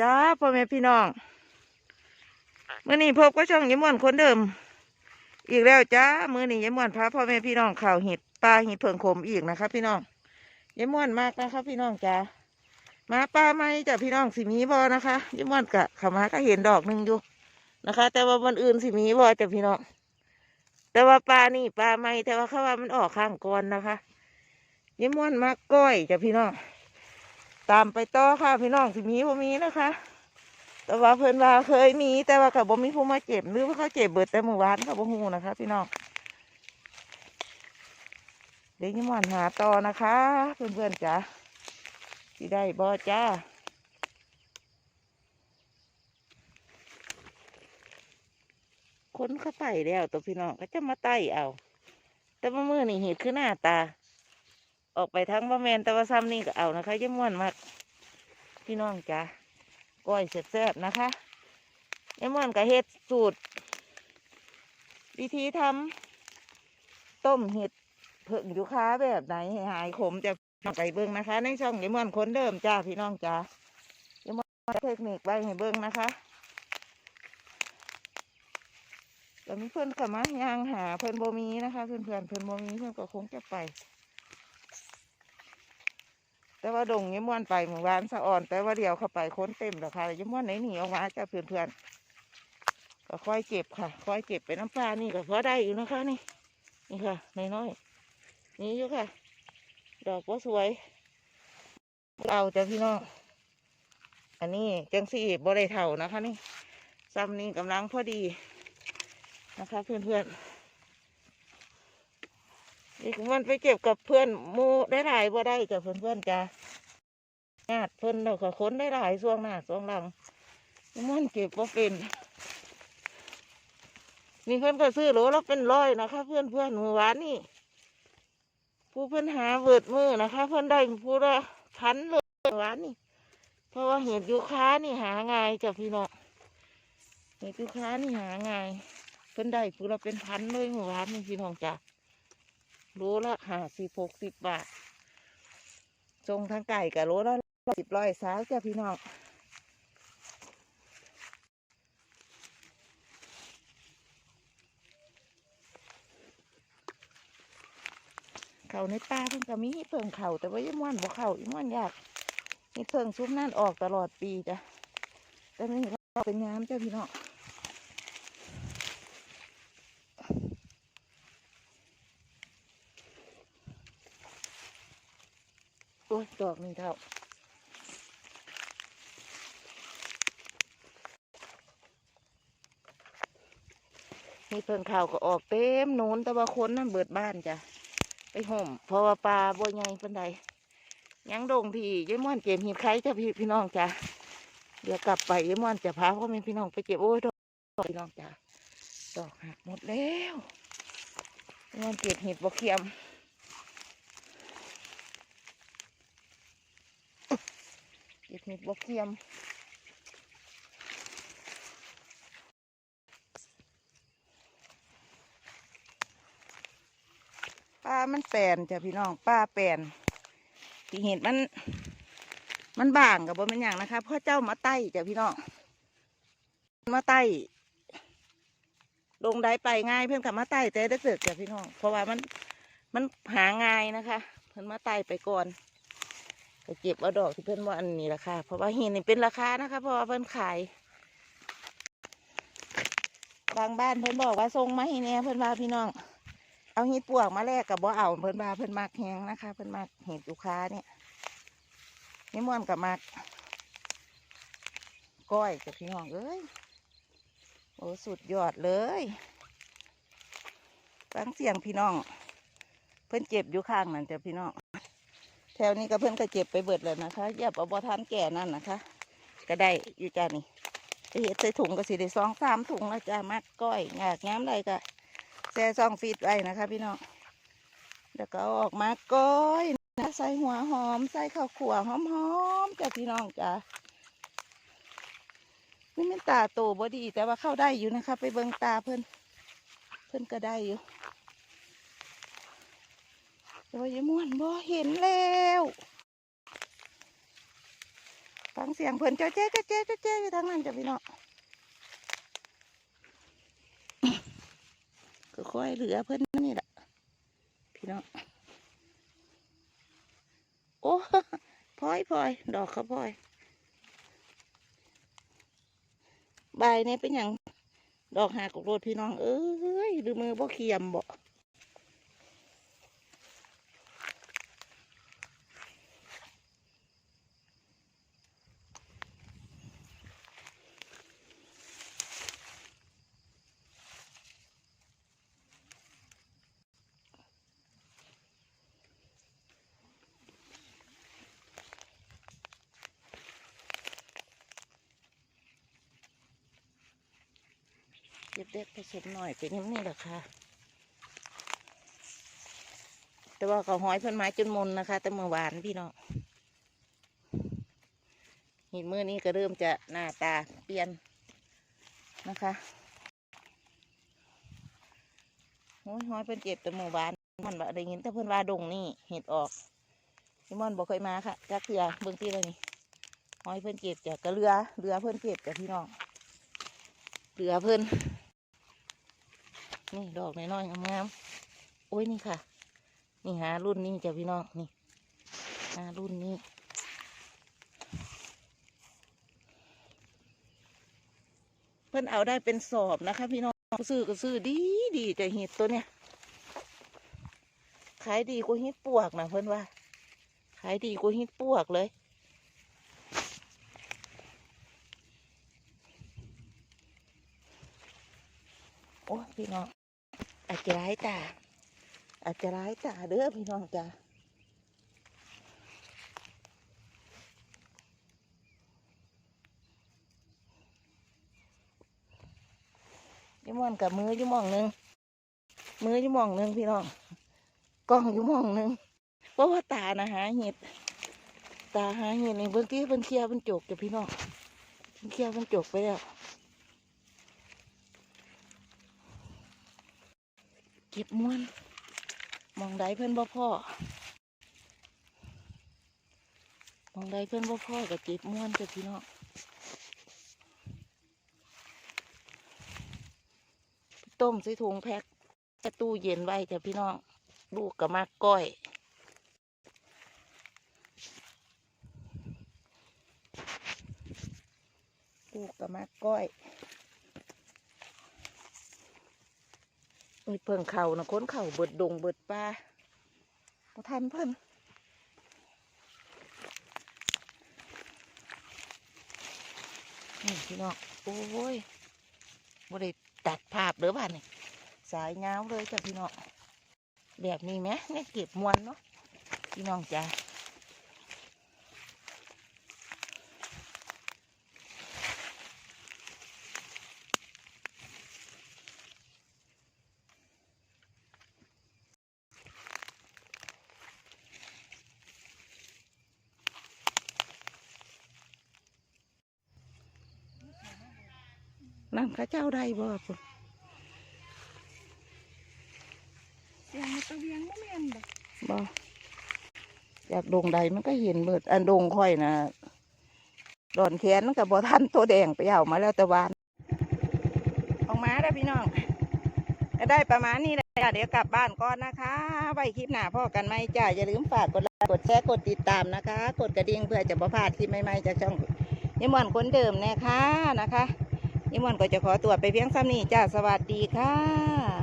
จ้าพ่อแม่พี่น้องเมื่อนี้พบก็ช่องยิ้มวนคนเดิม อีกแล้วจ้ามื่อนี้ยิ้มวนพาพ่อแม่พี่น้องข่าวเห็ดปลาเห็ดเผิงขมอีกนะครับพี่น้องยิ้มวนมากนะครับพี่น้องจ้ามาปลาไหมจ้ะพี่น้องสิมีบอนะคะยิ้มวนกะเขามาก็เห็นดอกหนึ่งอยู่นะคะ แต่ว่าวันอื่นสิมีบอจ้ะพี่น้องแต่ว่าปลานี่ปลาไหมแต่ว่าเขาว่ามันออกข้างก่อนนะคะยิ้มวนมากก้อยจ้ะพี่น้อง ตามไปต่อค่ะพี่น้องสิมีบ่มีนะคะ แต่ว่าเพิ่นว่าเคยมี แต่ว่ากับบ่มีผู้มาเจ็บหรือว่าเขาเจ็บเบิดแต่เมื่อวานกับบ่ฮู้นะคะ พี่น้องเดี๋ยวยิ้มหวานหาต่อนะคะ เพื่อนๆจ๋าสิได้บ่จ้าค้นเข้าไปแล้วตัวพี่น้องก็จะมาไต่เอา แต่ว่ามือนี่เห็ดคือหน้าตา ออกไปทั้งบะแมนแต่ว่าซ้ำนี่ก็เอานะคะเยี่ยมม่วนมากพี่น้องจ้าก้อยแซ่บๆนะคะเยี่ยมม่วนกับเห็ดสูตร วิธีทำต้มเห็ดเผิ่งยูคาแบบไหนหหายขมจะไปเบิ้งนะคะ ในช่องเยี่ยมม่วนคนเดิมจ้าพี่น้องจ้าเยี่ยมม่วนเทคนิคไว้ให้เบิ้งนะคะแล้วมีเพื่อนกับมายางหาเพื่อนโบมีนะคะ เพื่อนเพื่อนๆเพื่อนโบมีเพื่อนก็คงจะไป แต่ว่าดงยิ้มม่วนไปเมื่อวานสะอ่อน แต่ว่าเดียวเข้าไปค้นเต็มแล้วค่ะยิ้มม่วนไหนหนีออกมาจ้าเพื่อนๆก็ค่อยเก็บค่ะ ค่อยเก็บไปน้ำปลานี่ก็พอได้อยู่นะคะนี่ นี่ค่ะน้อยๆนี่อยู่ค่ะ ดอกก็สวย เอาจ้ะพี่น้องอันนี้จังสี่บริเท่านะคะนี่ซ้ำนี่กำลังพอดีนะคะเพื่อนๆ นี่มันไปเก็บกับเพื่อนมูได้หลายบ่ได้จ้ะเพื่อนเพื่อนๆจ้ะญาติเพื่อนเราก็ค้นได้หลายช่วงหน้าช่วงหลังมันเก็บบ่เป็นนี่เพื่อนก็ซื้อโหลแล้วเป็นร้อยนะคะ เพื่อนเพื่อนมื่อวานนี่ผู้เพื่อนหาเวิดมือนะคะ เพื่อนได้ผู้ละพันเลยเมื่วานนี่ เพราะว่าเห็ดยูคานี่หาง่ายจ้ะพี่น้องเห็ดยูคานี่หาง่ายเพื่อนได้ผู้ละเป็นพันเลยเมื่อวานนี่พี่น้องจ้ะ โลละห้าสิบหกสิบบาททรงทางไก่กับโลละสิบร้อยสาวจ้ะพี่น้องเข่าในป่าเพิ่งก็มีเพิ่งเข่าแต่ว่ายังม่วนบ่เข่ายังม่วนยากนี่เพิ่งซุปนั่นออกตลอดปีจ้ะแต่นี่เราเป็นย้ำจ้ะพี่น้อง โอ้ยดอกนี่เท่านี่เพิ่งข่าวก็ออกเต็มโน้นแต่ว่าคนนั่นเบิดบ้านจ้ะไปห่มเพราะว่าปลาบัวใหญ่ปันใดยังดงพี่ยายม่อนเก็บหีบไข่จ้ะพี่พี่น้องจ้ะเดี๋ยวกลับไปยายม่อนจะพาพ่อแม่พี่น้องไปเก็บโอ้ยดอกพี่น้องจ้ะดอกหักหมดแล้วยายม่อนเก็บเห็ดบกเขียม เก็บเห็ดบกเทียมป้ามันแปนจ้ะพี่น้องป้าแปนที่เห็ดมัน มันบางกับบ่เป็นอย่างนะคะพ่อเจ้ามาไต่จ้ะพี่น้องมาไต่ลงได้ไปง่ายเพื่อนกับมาไต่แต่ได้เกิดจ้ะพี่น้อง เพราะว่ามันมันหาง่ายนะคะ เพื่อนมาไต่ไปก่อน ก็เก็บเอาดอกที่เพื่อนว่าอันนี้ราคาเพราะว่าเห็นนี่เป็นราคานะคะ เพราะว่าเพื่อนขาย บางบ้านเพื่อนบอกว่าส่งมาให้แน่เพื่อนว่าพี่น้อง เอาเห็ดปวกมาแลกกับบ่เอาเพื่อนว่าเพื่อนมักแหงนะคะ เพื่อนมักเห็ดลูกค้าเนี่ยนี่ม่วนกับมักก้อยกับพี่น้องเอ้ยโอ้สุดยอดเลยฟังเสียงพี่น้อง เพื่อนเจ็บอยู่ข้างนั่นจ้ะพี่น้อง ถวนี้ก็เพื่อนก็เจ็บไปเบิดแล้วนะคะอย่าเอาบอทันแก่นั่นนะคะ ก็ได้อยู่จ้านี่ไปเห็ดใส่ถุงก็สิได้สองสามถุงนะจ้ามัดก้อยงากง้มอะไรก็แซ่ซองฟีดไว้นะคะ พี่น้องแล้วก็ออกมาก้อยนะใส่หัวหอม ใส่ข้าวขัวหอมๆจ้าพี่น้องจ้านี่มันตาโตบ่ดีแต่ว่าเข้าได้อยู่นะคะ ไปเบิ่งตาเพื่อนเพื่อนก็ได้อยู่ แต่ว่าอยายม่วนบ่เห็นแล้วฟังเสียงเพิ่อนเจ้าแจ๊เจ้าแจ๊เจ๊อยู่ทางนั้นจ้ะพี่น้องก็ค่อยเหลือเพิ่อนนี่แหละพี่น้องโอ้พลอยพลอยดอกเขาพลอยใบายนี่ยเป็นอย่างดอกหากกโรดพี่น้องเอ้ยหรือมือบ่เคียมบ่ ก็บเด็กผสมหน่อยเป็นย่างนี้แหละค่ะ แต่ว่าเขาห้อยเพิ่นไม้จนมนนะคะ แต่เมื่อวานพี่น้องเห็นมือนี้ก็เริ่มจะหน้าตาเปลี่ยนนะคะโอ้ยห้อยเพิ่นเจ็บแต่เมื่อวานมันว่าได้ยินแต่เพิ่นว่าดงนี่เห็ดออกพี่มอนบอกเคยมาค่ะจักเถื่อเบื้องที่เลยนี่ห้อยเพิ่นเจ็บจากกระเรือเรือเพิ่นเจ็บจากพี่น้องเรือเพิ่น นี่ดอกน้อยๆงามๆโอ้ยนี่ค่ะ นี่หารุ่นนี้จ้ะพี่น้องนี่หารุ่นนี้เพิ่นเอาได้เป็นสอบนะคะ พี่น้องซื้อก็ซื้อดีดีแต่เห็ดตัวเนี้ยขายดีกว่าเห็ดปวกนะเพิ่นว่า ขายดีกว่าเห็ดปวกเลยโอ้พี่น้อง อาจจะร้ายตาอาจจะร้ายตาเด้อพี่น้องจ้ายี่มอนกับมือยี่มองหนึ่งมือยี่มองหนึ่งพี่น้องกล้องยี่มองหนึ่งเพราะว่าตานะหาเห็ดตาหาเห็ดนี่เบื้องที่เพิ่นเคียร์เพิ่นจกจ้ะพี่น้องเพิ่นเคียร์เพิ่นจกไปแล้ว เก็บม้วน มองใดเพื่อนบ่พ่อ มองใดเพื่อนบ่พ่อกับจีบม้วนจ้ะพี่น้องต้มใส่ถุงแพ็คใส่ตู้เย็นไว้จ้ะพี่น้องลูกกับมากก้อยลูกกับมากก้อย มีเพิ่งเข่านะค้นเข่าเบิดดงเบิดปลาบ่ทันเพิ่นนี่พี่น้องโอ้ยบ่ได้ตัดภาพเด้อบ้านนี่สายเงาวเลยจ้ะพี่น้องแบบนี้ไหมเนี่ยเก็บมวนเนาะพี่น้องจ้า นั่นเข้าเจ้าได้บ่พุ่นเสียงมันตะเวียงบ่แม่นบ่บ่อยากดงใดมันก็เห็นเบิด อันดงค่อยนะดอนแขนมันก็บ่ทันตัวแดงไปเอามาแล้วแต่วานออกมาแล้วพี่น้องก็ได้ประมาณนี้แหละจ้ะเดี๋ยวกลับบ้านก่อนนะคะไว้คลิปหน้าพ่อกันไหมจ้าอย่าลืมฝากกดไลค์กดแชร์กดติดตามนะคะ กดกระดิ่งเพื่อจะบ่พลาดคลิปใหม่ๆจากช่องยิมอนคนเดิมนะคะนะคะ นิมนต์ก็จะขอตัวไปเพียงซ้ำนี้จ้าสวัสดีค่ะ